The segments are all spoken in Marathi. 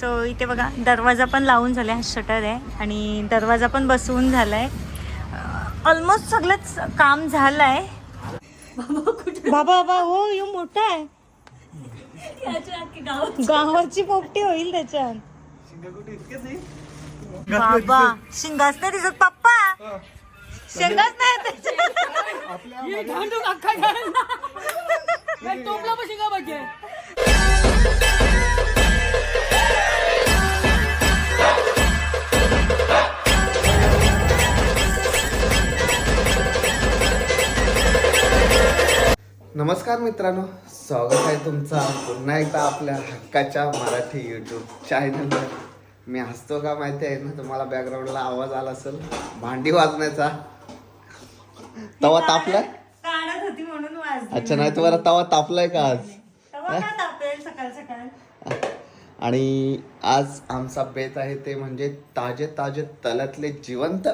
सो इथे बघा दरवाजा पण लावून झालाय हा शटर आहे. आणि दरवाजा पण बसवून झालाय. ऑलमोस्ट सगळंच काम झालंय. बाबा बाबा हो यो मोठा आहे. गावाची पोपटी होईल त्याच्यात. बाबा शिंगाच नाही दिसत पप्पा. शिंगाच नाही नमस्कार मित्रांनो स्वागत आहे तुमचा पुन्हा एकदा आपल्या हक्काच्या मराठी यूट्यूब चॅनलवर मी हसतो का माहिती आहे ना तुम्हाला बॅकग्राऊंडला आवाज आला असेल भांडी वाजण्याचा. तवा तापलाय? काढत होती म्हणून वाजली. अच्छा नाही तुम्हाला तवा तापलाय का आज? तेव्हा का तापेल सकाळ सकाळ? आणि आज आमचा बेत आहे ते म्हणजे ताजे ताजे तलातले जिवंत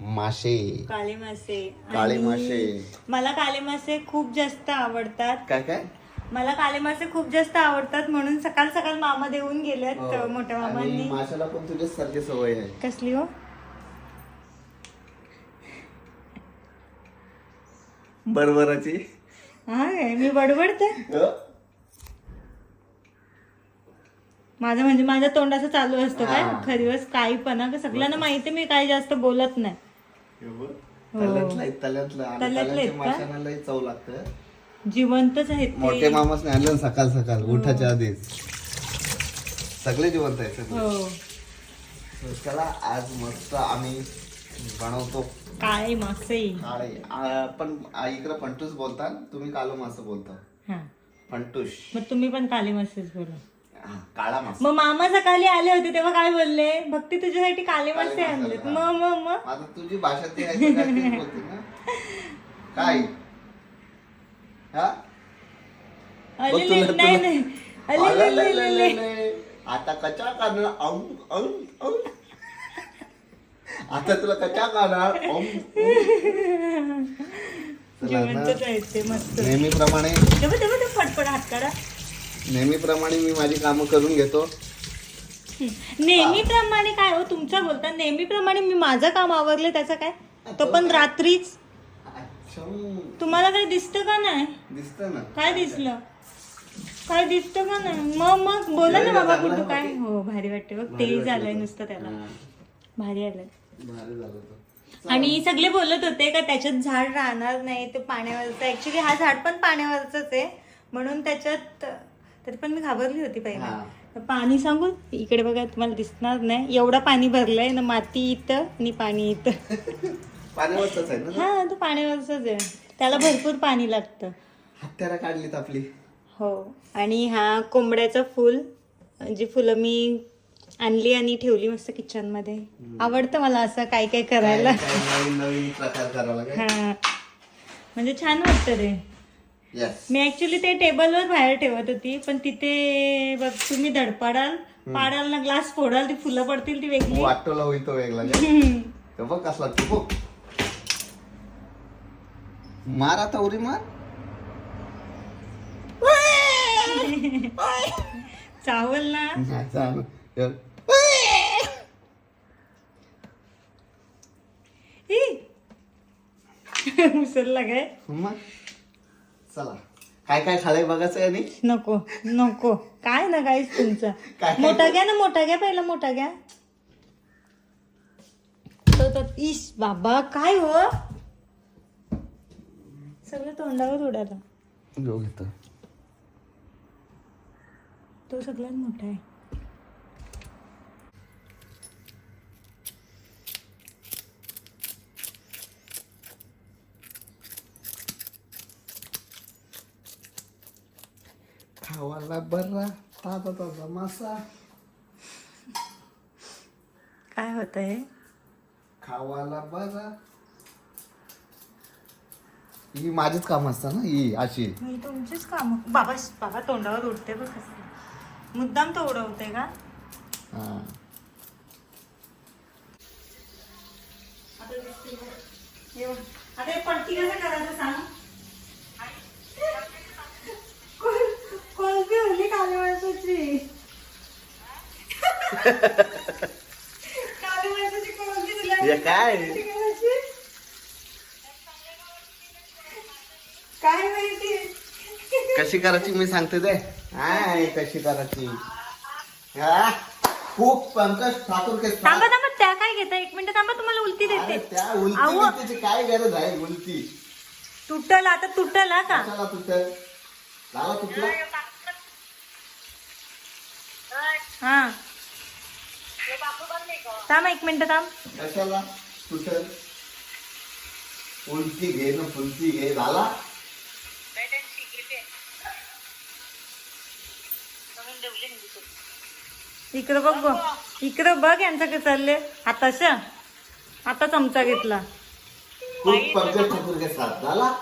मासे. काळे मासे काळे आणि मासे. मला काळे मासे खूप जास्त आवडतात. काय काय? मला काळे मासे खूप जास्त आवडतात म्हणून सकाळ सकाळ मामा देऊन गेलेत हो. मोठ्या आणि मामांनी. माशाला पण तुझ्या सारखी सवय आहे. कसली हो? बरोबराची. हा काय? मी बडबडते. माझं म्हणजे माझ्या तोंडाचं चालू असतं काय? हा. खरी दिवस काही पण हा. सगळ्यांना माहिती मी काही जास्त बोलत नाही. तल्यातलं तल्यातलं तल्यातलं? माशांना लई चव लागतं. जिवंतच आहेत मोठे मामाच आणलं ना सकाळ सकाळ उठाच्या आधीच. सगळे जिवंत आहे सगळे. हो. चला आज मस्त आम्ही बनवतो. काळे मासे. काळे. पण इकडं फंटूस बोलता तुम्ही कालो मासं बोलता. हा. फंटूश मग तुम्ही पण काळे मासेच बोला. हा, काळा मासा मग मामा सकाळी आले होते तेव्हा काय बोलले? भक्ती तुझ्यासाठी काळे मासे आणले, मग मग मग? आता तुझी भाषा ती आहे काय तीच बोलते ना? काय? हा? अले बघ तुला- ले- नाही नाही. अले. आता कचा करणार औं, औं, औं. आता तुला कचा औं, औं. चला ते मस्त. नेहमीप्रमाणे. तेव्हा तेव्हा ते फटफट हात करा नेहमीप्रमाणे मी माझी कामं करून घेतो. नेहमीप्रमाणे काय हो? तुमचं बोलता नेहमीप्रमाणे मी माझं काम आवरलं त्याचं काय? तो पण रात्रीच. तुम्हाला काही दिसतं का नाही? दिसत ना. काय दिसलं? काय दिसतं का नाही? मग मग बोला ना बाबा कुठं काय? हो भारी वाटते बघ. तेही झालंय नुसतं त्याला. भारी आलंय. भारी झालं तो. आणि सगळे बोलत होते का त्याच्यात झाड राहणार नाही ते पाण्यावरचं. ऍक्च्युली हा झाड पण पाण्यावरच आहे. म्हणून त्याच्यात तरी पण मी घाबरली होती पहिला. पाणी सांगू इकडे बघा तुम्हाला दिसणार नाही. एवढं पाणी भरलंय ना माती इथं आणि पाणी इथं. पाण्यावरच आहे ना हा तो पाण्यावरच आहे. त्याला भरपूर पाणी लागतं. हत्यारा काढलीत आपली. हो. आणि हा कोंबड्याचं फूल जी फुलं मी आणली आणि ठेवली मस्त किचनमध्ये आवडतं मला असं काय काय करायला. नवीन नवीन प्रकार हा. म्हणजे छान वाटतं रे. मी ऍक्च्युली ते टेबलवर बाहेर ठेवत होती पण तिथे बघ तुम्ही धडपडाल पाडाल ना ग्लास फोडाल ती फुलं पडतील ती वेगळी. वाटोला होईल तो वेगळा. तो बघ कसला तू बघ. मार आता उरी मार. चावल ना. ई. उसरला काय? मग? चला. काय काय खालंय बघायचं आणि? नको नको. काय ना काहीच तुमचं. काय? मोठा घ्या ना मोठा घ्या पहिला मोठा घ्या. इश बाबा काय हो? सगळं तोंडावर उडाला. तो सगळ्यात मोठा आहे. खावाला बर्रा ताजा ताजा मासा. काय होत आहे खावाला बरा ही माझीच काम असतात ना ही अशी. मी तुमचीच काम. बाबा बाबा तोंडावर उडते बघ कसं. मुद्दाम तो उडवते का? हा. आता. हे हे कसं करायचं सांग? काली माणसाची काय? काय माहिती? कशी करायची मी सांगते ते? हाय कशी करायची? हा? खूप पंकज ठाकूर के साथ. थांबा थांबा त्या काय घेता एक मिनिट थांबा तुम्हाला उलटी अरे देते. त्या उलटी काय गरज आहे उलटी? तुटल आता तुटल हा का? कशाला तुटल? झाला तुटला. हा. थांब एक मिनिट थांब. कशाला? उलटी घे ना फुलती घे. झाला? इकडं बघ गं. इकडं बघ यांचं काय चाललंय. आताशा आता चमचा घेतला. खूप पंकज ठाकूर के साथ झाला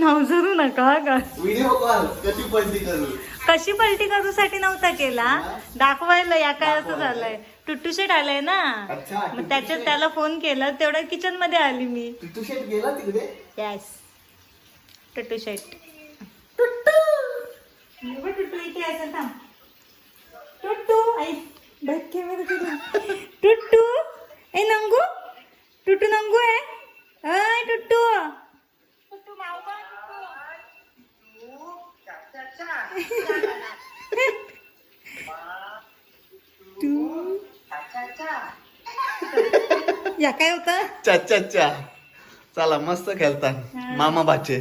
नाव जरू नका का? व्हिडिओ कॉल कशी पलटी करू? कशी पलटी करूसाठी नव्हता केला. दाखवायला या काय असं झालंय. टुट्टू शेट आलंय ना? अच्छा, मग त्याच्यात त्याला फोन केला तेवढ्या किचनमध्ये आली मी. तू शेट गेला तिकडे? येस टुट्टू शेट टुट्टू टुट्टू इथे असेल थांब. टुट्टू आई कॅमेरा टुट्टू ए नंगू. टुट्टू नंगू आहे अय टुट्टू तू या काय होतं? चा चा चला मस्त खेळतात मामा बाचे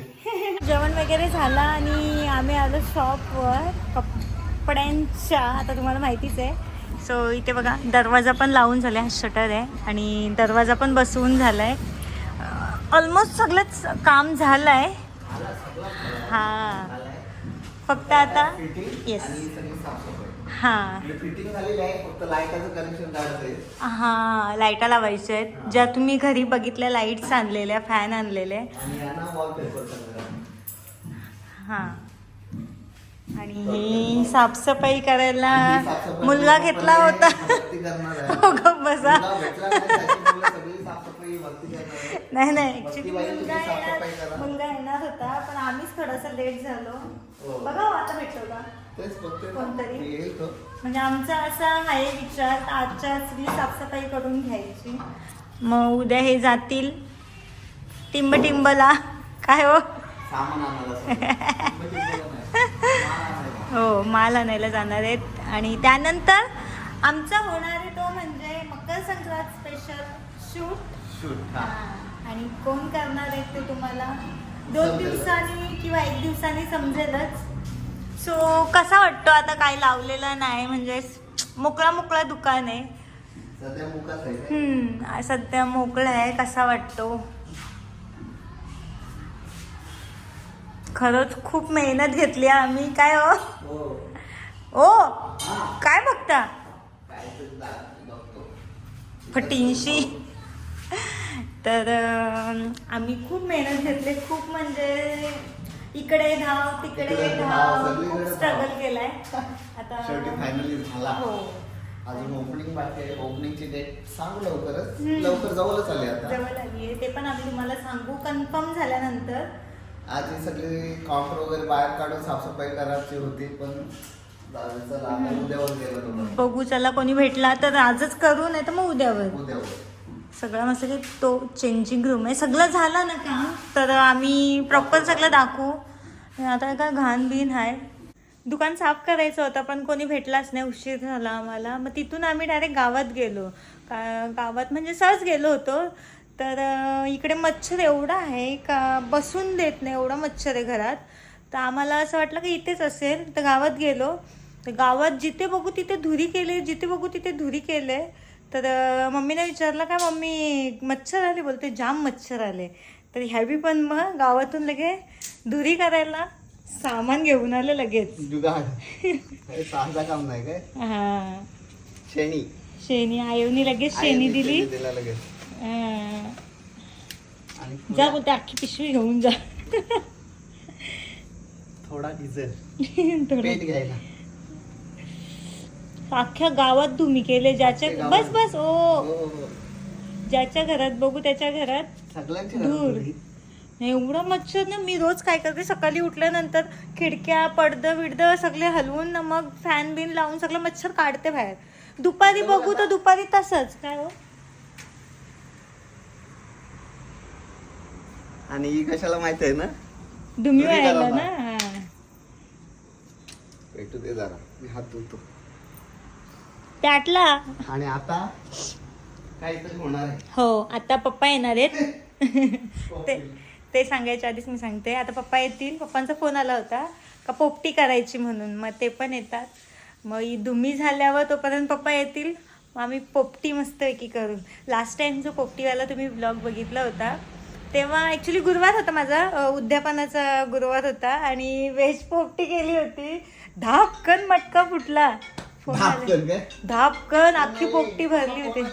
जेवण वगैरे झालं आणि आम्ही आलो शॉपवर कपड्यांच्या आता तुम्हाला माहितीच आहे. सो इथे बघा दरवाजा पण लावून झाला हा शटर आहे. आणि दरवाजा पण बसवून झाला आहे ऑलमोस्ट सगळंच काम झालं आहे हां. फक्त आता? येस हां. हां लाईटा लावायच्या आहेत. ज्या तुम्ही घरी बघितल्या लाईट्स आणलेल्या फॅन आणलेले. हां. आणि ही साफसफाई करायला मुलगा घेतला होता. हो बसा. नाही नाही. ऍक्च्युली मुलगा येणार करा. मुलगा येणार होता पण आम्हीच थोडासा लेट झालो. हो. बघा हो, आता भेटलो का? कोणतरी? म्हणजे आमचा असा आहे विचार आजच्या सगळी साफसफाई करून घ्यायची. मग उद्या हे जातील. टिंब टिंबला काय हो? सामान आणायला हो माल आणायला जाणार आहेत. आणि त्यानंतर आमचा होणार आहे तो म्हणजे Makar Sankrant special shoot shoot आणि कोण करणार आहेत ते तुम्हाला दोन दिवसांनी किंवा एक दिवसांनी समजेलच. सो कसा वाटतो आता काय लावलेलं नाही? म्हणजे मोकळा मोकळा दुकान आहे. सध्या आहे मोकळा आहे. कसा वाटतो? खरंच खूप मेहनत घेतली आहे आम्ही. काय हो? हो. ओ काय बघतो? फटींशी. तर आम्ही खूप मेहनत घेतली. खूप म्हणजे इकडे धाव तिकडे धाव, खूप. स्ट्रगल केलाय. आता शेवटी फायनली झाला. हो. अजून ओपनिंग बाकी आहे. ओपनिंगची डेट सांगू लवकरच. लवकर जवळच आली आता. जवळ आली आहे. ते पण आम्ही तुम्हाला सांगू. कन्फर्म झाल्यानंतर. आज ही सगळी काउंटर वगैरे बाहेर काढून साफसफाई करायची होती पण उद्यावर गेलं बघू चला कोणी भेटला तर आजच करू नाही तर मग उद्यावर. उद्यावर. सगळं मस्त की तो चेंजिंग रूम आहे. सगळं झालं ना काम तर आम्ही प्रॉपर सगळं दाखवू. आता काय घाण बिन आहे दुकान साफ करायचं होतं पण कोणी भेटलाच नाही उशीर झाला आम्हाला. मग तिथून आम्ही डायरेक्ट गावात गेलो. का गावात म्हणजे सहज गेलो होतो. तर इकडे मच्छर एवढा आहे का बसून देत नाही एवढा मच्छर आहे घरात. तर आम्हाला असं वाटलं की इथेच असेल. तर गावात गेलो. तर गावात जिथे बघू तिथे धुरी केले जिथे बघू तिथे धुरी केले तर मम्मीने विचारलं का मम्मी मच्छर आले? बोलते जाम मच्छर आले. तर ह्यावी पण मग गावातून लगे धुरी करायला सामान घेऊन आले लगेच. काम नाही काय? हा. शेणी. शेणी आयोनी लगेच शेणी दिली. जा बोलते अख्खी पिशवी घेऊन जा. थोडा डिझेल. थोडं. पेट घ्यायला. अख्ख्या गावात तुम्ही केले ज्याच्या बस. बस ओ हो, हो. ज्याच्या घरात बघू त्याच्या घरात. घरगुती. एवढं मच्छर ना मी रोज काय करते सकाळी उठल्यानंतर खिडक्या पडदं विडदं सगळे हलवून ना मग फॅन बिन लावून सगळं मच्छर काढते बाहेर दुपारी बघू तर दुपारी तसंच काय हो आणि ही कशाला माहीत आहे ना घरी व्हायला ना हा. भेटू दे जरा मी हात धुतो त्यातला आणि आता काहीतरी होणार आहे. हो आता पप्पा येणार आहेत. ते ते सांगायच्या आधीच मी सांगते. आता पप्पा येतील. पप्पांचा फोन आला होता का पोपटी करायची म्हणून. मग ते पण येतात. मग दुम्मी झाल्यावर तोपर्यंत पप्पा येतील. मग आम्ही पोपटी मस्तपैकी करू लास्ट टाइम जो पोपटीवाला तुम्ही ब्लॉग बघितला होता तेव्हा ॲक्च्युली गुरुवार होता माझा. उद्यापनाचा गुरुवार होता आणि व्हेज पोपटी केली होती. धापकन मटका फुटला. धापकन काय? धापकन अख्खी पोपटी भरली होती.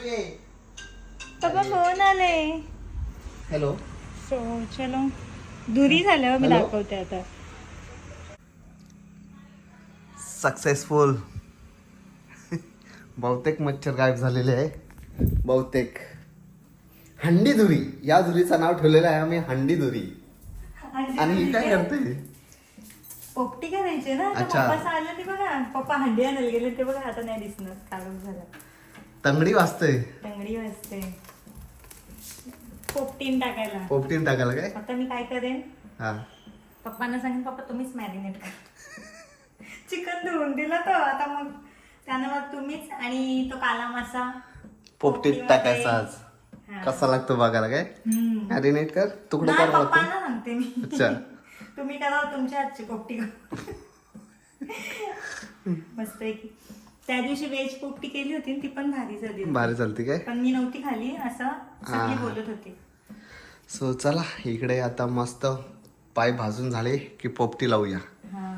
पप्पा फोन आले. हॅलो. सो चलो. दुरी झाल्यावर मी? दाखवते आता. सक्सेसफुल बहुतेक मच्छर गायब झालेले आहे. बहुतेक. हंडी दुरी. या दुरीचं नाव ठेवलेलं आहे आम्ही हंडी दुरी. आणि ही काय करते पोपटी करायची ना आता अच्छा. पप्पा आले ते बघा पप्पा हंडी आणायला गेले ते बघा आता नाही दिसणार काढून झालं. तंगडी वाजते टंगडी वाजते पोपटीन टाकायला. पोपटीन टाकायला काय? आता मी काय करेन? हा. पप्पांना सांगेन पप्पा तुम्हीच मॅरिनेट करा. चिकन धुवून दिलं तर आता मग त्यानं मग तुम्हीच आणि तो काला मासा. पोपटीत पोपटीमध्ये- टाकायचा आज. हा. कसा लागतो बघायला काय? हम्म. मॅरिनेट कर. तुकडे नाही, कर पप्पांना सांगते मी. अच्छा. तुम्ही करा तुमच्या हातची पोपटी मस्त की. त्या दिवशी व्हेज पोपटी केली होती ना, ती पण भारी झाली. भारी चालते काय? पण मी नव्हती खाली असं सगळी. बोलत होती. सो चला इकडे आता मस्त पाय भाजून झाले की पोपटी लावूया. हा.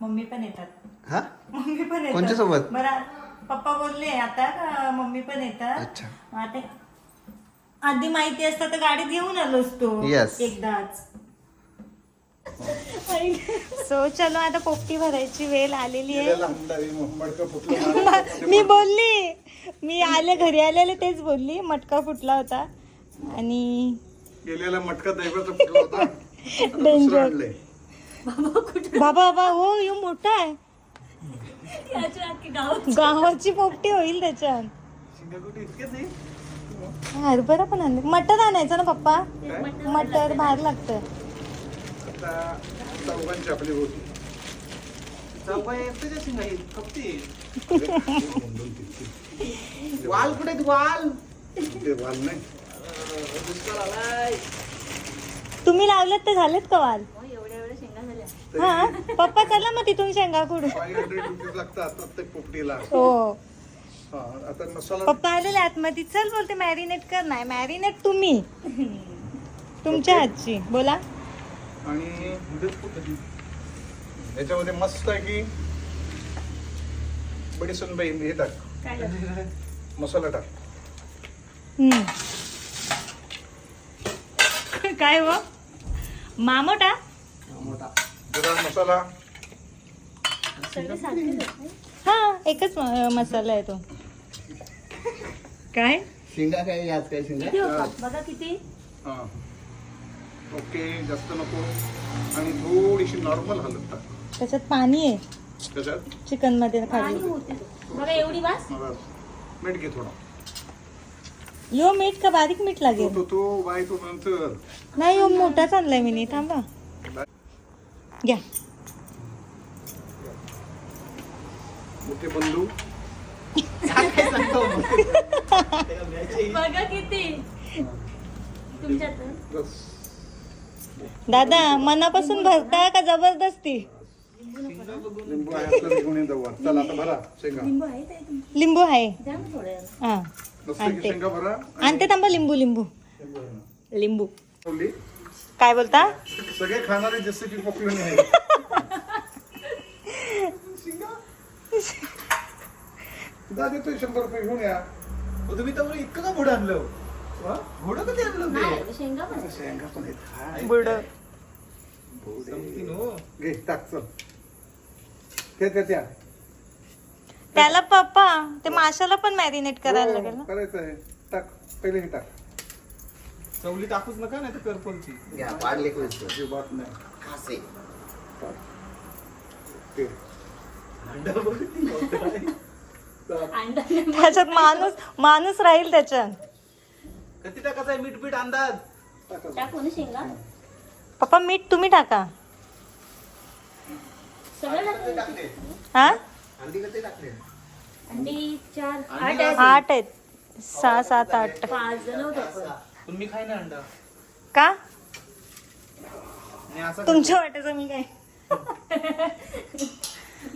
मम्मी पण येतात. हा? मम्मी पण येतात. कोणच्यासोबत? बरं पप्पा बोलले आता मम्मी पण येतात? अच्छा. आधी माहिती असतं तर गाडीत घेऊन आलो असतो. एकदाच. सो चलो आता पोपटी भरायची वेळ आलेली आहे. मी बोलली. मी आले घरी आलेले तेच बोलली. मटका फुटला होता. आणि गेलेला मटका दैवाचा फुटला होता. डेंजर. बाबा बाबा हो यो मोठा आहे. गावाची पोपटी होईल त्याच्यात? हरभरा पण आणले. मटर आणायचं ना पप्पा? मटर बाहेर लागतं. आता चौघांची आपली होती. वाल कुठे वाल? ते वाल नाही. तुम्ही लावलेत ते झालेत का वाल? हा पप्पा चला मग तिथून शेंगा कुडू फाईव्ह हंड्रेड रुपीज लागतात प्रत्येक पोपटीला. हो. हा आता मसाला पप्पा आलेले आतमध्ये. चल बोलते मॅरिनेट कर नाही मॅरिनेट तुम्ही. तुमच्या हातची. बोला. आणि याच्यामध्ये मस्त आहे की बडी सुनबाई हे टाक. मसाला टाक. हम्म. काय हो मामोटा? जरा मसाला. हा एकच मसाला आहे तो. काय? शिंगा काय? याच काय शिंगा? बघा किती. हा. ओके जास्त नको. आणि थोडीशी नॉर्मल हलत टाक. त्याच्यात पाणी आहे? त्याच्यात? चिकनमध्ये खाली. मला मीठ घे थोडा. यो मीठ का बारीक मीठ तो लागेल? तो तो बाय तो नंतर. नाही यो मोठाच आणलाय मी थांबा. घ्या. मोठे बंधू. बघा किती. तुमच्यात. बस. दादा मनापासून भरता का जबरदस्ती? लिंबू आहे आपल्याला घेऊन येतो वर. चला आता भरा शेंगा. लिंबू आहे द्या ना थोड्या हा मस्त आणते. शेंगा भरा आणते थांबा लिंबू लिंबू. लिंबू. ठेवली. काय बोलता? सगळे खाणारे जसे की पॉप्युलर नाही. दा देतोय शंभर रुपये घेऊन या. तुम्ही तर इतकं का पुढे आणलं घोडं कधी आणलं नाही शेंगा पण शेंगा पण आहेत बुड. घे टाक चल. त्या त्या त्या. त्याला पप्पा ते माशाला पण मॅरिनेट करायला लागेल हो, ना? करायचं आहे. टाक पहिले हे टाक. चवली टाकूच नका नाही तर करपलची घ्या वाढले नाही. खासे ते. त्याच्यात माणूस माणूस राहील त्याच्यात. किती टाकायचं आहे मीठ पीठ अंदाज? टाकू ना शेंगा? पप्पा मीठ तुम्ही टाका. सगळं टाकू? टाकले हा? अंडी कधी टाकले? अंडी चार आठ आहेत. आठ आहेत. सहा सात आठ. पाच जण होतो. आपण. तुम्ही खाय ना अंडा. का? आणि असं तुमच्या वाट्याचं मी काय?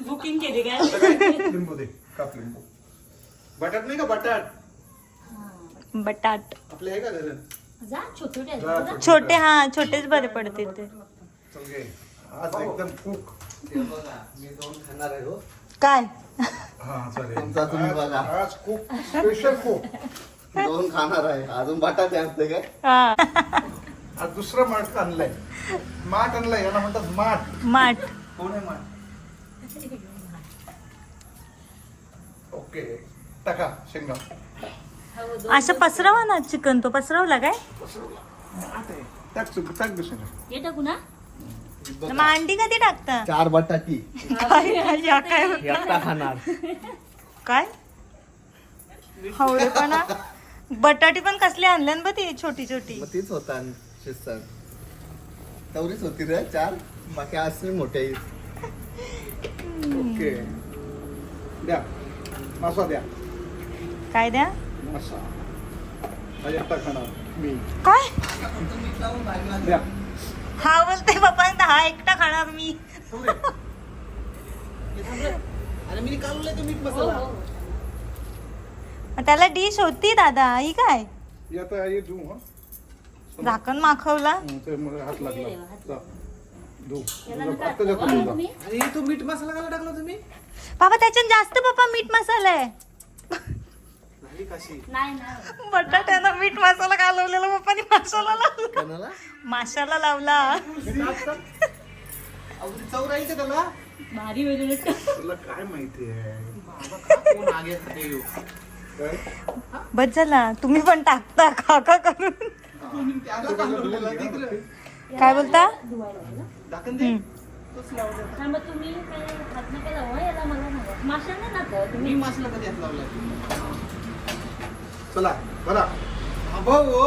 बुकिंग केली काय? लिंबू दे काप लिंबू. बटाट नाही का? बटाट. बटाट. आपले आहे का घरात जा छोटे छोटे जा, आहेत जा. छोटे हा छोटेच बरे पडतील ते. आज एकदम बघा मी दोन खाणार आहे हो. काय? हा चालेल तुमचा तुम्ही बघा. आज आज कुक स्पेशल कुक दोन खाणार आहे. अजून बटाटे काय? हा. आज दुसरं माठ आणलंय. माठ आणलंय याला म्हणतात माठ. माठ. कोण आहे माठ? ओके टाका शेंगा. असं पसरवा ना चिकन तो पसरवला काय? हे टाकू ना मग अंडी कधी टाकता? चार बटाटी. काय या काय? एकटा खाणार? काय? हवरेपणा? बटाटी पण कसली आणल्या ना बा ती छोटी छोटी. मग तीच होता शिस्तात तेवढीच होती रे चार. बाकी असले मोठे ओके. द्या. मासा द्या. काय द्या? मासा हा एकटा खाणार. मी. काय? हा बोलते बाबा हा एकटा खाणार मी. अरे मी काढलंय ते मीठ हो मग त्याला डिश होती दादा. ही काय? हे हे. हा झाकण माखवला. हात लागला. मीठ मसाला टाकला तुम्ही? बाबा त्याच्यात जास्त पप्पा मीठ मसाला आहे. नाही नाही. बटाट्यानं मीठ मसाला घालवलेला पप्पानी मसाला लावला. माशाला लावला. अगदी चव राहील का त्याला? भारी वेगळं तुला काय माहिती आहे? कोण आगे खाते येऊ काय? बस झाला तुम्ही पण टाकता काका करून. काय बोलता? तुम्ही चला बरा. थांबा हो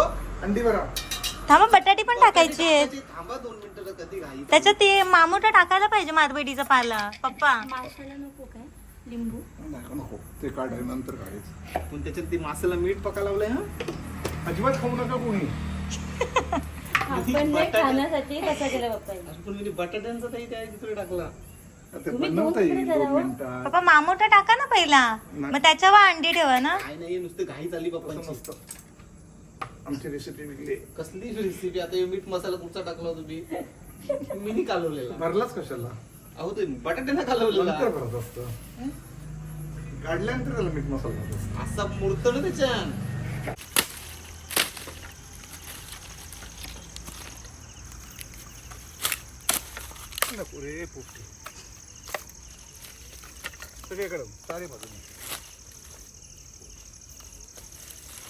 अंडी बरा. थांबा बटाटी पण टाकायची आहेत. थांबा दोन मिनिटं कधी घाई त्याच्यात ते मामोटा टाकायला पाहिजे मारबेडीचा पाला पप्पा. माशाला नको काय? लिंबू. नको नको. ते काढाय नंतर काढायचं. पण त्याच्यात ती मासाला मीठ पका लावलंय हा? अजिबात खाऊ नका कोणी. आपण नाही खाण्यासाठी कसा केला बाप्पा पण मी बटाट्यांचा त्या तिकडे टाकला. ते तुम्ही बनवता दोन येईल तिकडे दोन करा हो. मिनिटात पप्पा मामोटा टाका ना पहिला. मग त्याच्यावर अंडी ठेवा ना. काय नाही नुसतं घाई चालली पप्पांची. नसतं. आमची रेसिपी वेगळी. कसली रेसिपी आता हे मीठ मसाला कुठचा टाकला तुम्ही. मी नाही कालवलेला. भरलाच कशाला? अहो ते बटाट्यानं कालवलेला. नंतर भरत असतं. काढल्यानंतर त्याला मीठ मसाला असतं. असा मुरतो ना त्याच्यान नको रे पोपटी सगळीकडं चारी बाजूने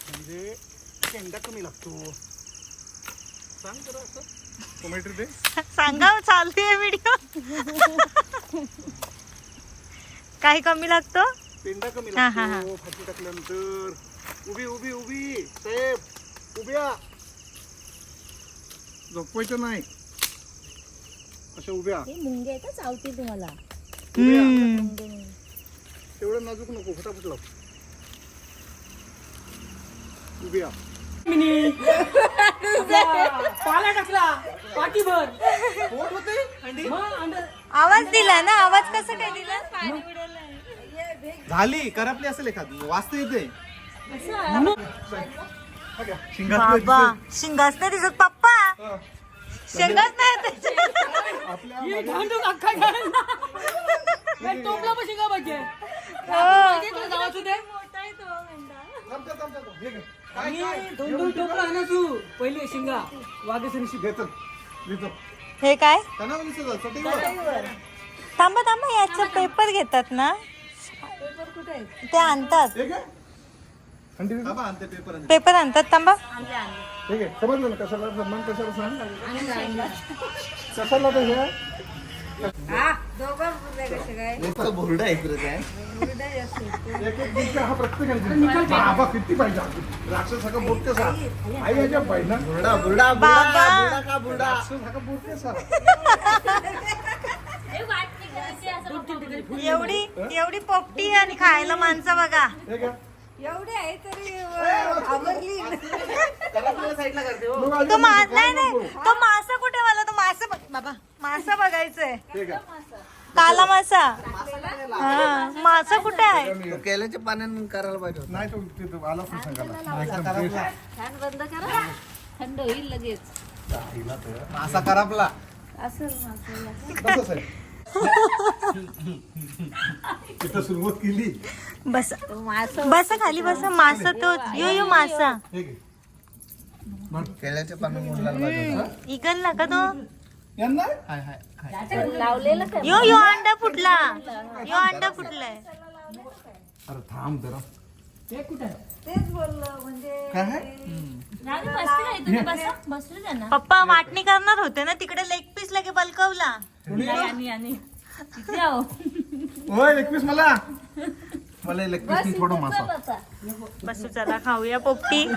म्हणजे शेंडा कमी लागतो. सांग जरा असं. टोमॅटो दे. सांगा चालू आहे व्हिडिओ काही कमी लागतो? पेंडा कमी हा, हा, हा. लागतो फाटी टाकल्यानंतर. उभी उभी उभी. साहेब उभ्या. झोपवायचं नाही. अशा उभ्या. हे मुंगे आहेत हं, चावतील तुम्हाला. उभ्या. हम्म. मुंगे मुंगे. तेवढं नाजूक नको फटाफट लाव. उभ्या. पाला टाकला पाठीभर. आवाज दिला ना आवाज कसा काय दिला? झाली करपली असेल एखादी. वाचता येते बाबा शिंगाच नाही दिसत पप्पा. शेंगाच नाही त्याच्यात. हे भांडून अख्खा घालला. नाही, टोपला पण शिंगा पाहिजे. हो. पहिले शिंगा. हे काय. थांबा थांबा याचा पेपर घेतात ना? ते आणतात. हे पेपर आणते. पेपर आणतात थांबा. ठीक आहे समजलं ना कशाला? सन्मान कशाला सांग? कशाला हे हा प्रत्येकाने बाबा किती पाहिजे राक्षस हा आई याच्या पाहिजे बुरडा बुरडा बुरडा का बुरडा? राक्षस हा एवढी एवढी पोपटी आणि खायला माणसं बघा. हे. एवढे आहे तरी आवरली साईडला करते हो. तो मा नाही. तो मासा कुठे मला? तो मासा बघ. बाबा. मासा बघायचंय. हे घ्या. काला मासा. हा. मासा कुठे आहे? तो केल्याच्या पाण्याने करायला पाहिजे होतं. नाही तो तिथं आला पण सांगायला. एकदम fresh. फॅन बंद करा. थंड होईल लगेच. मासा करापला तिथं सुरुवात केली. बस. मासं बसा खाली बसा. मासा तो. यो यो मासा. केल्याच्या पाण्याने मुलाला पाहिजे होतं. इकलला का तो. यांना? यो यो अंडा फुटला. यो अंडा फुटलाय. अरे थांब जरा. तेच बोललो म्हणजे पप्पा वाटणी करणार होते ना तिकडे लेग पीस लगे बलकवला? मला. मला इलेक्ट्रिक थोडं मासा. बसा बसू चला खाऊया पोपटी.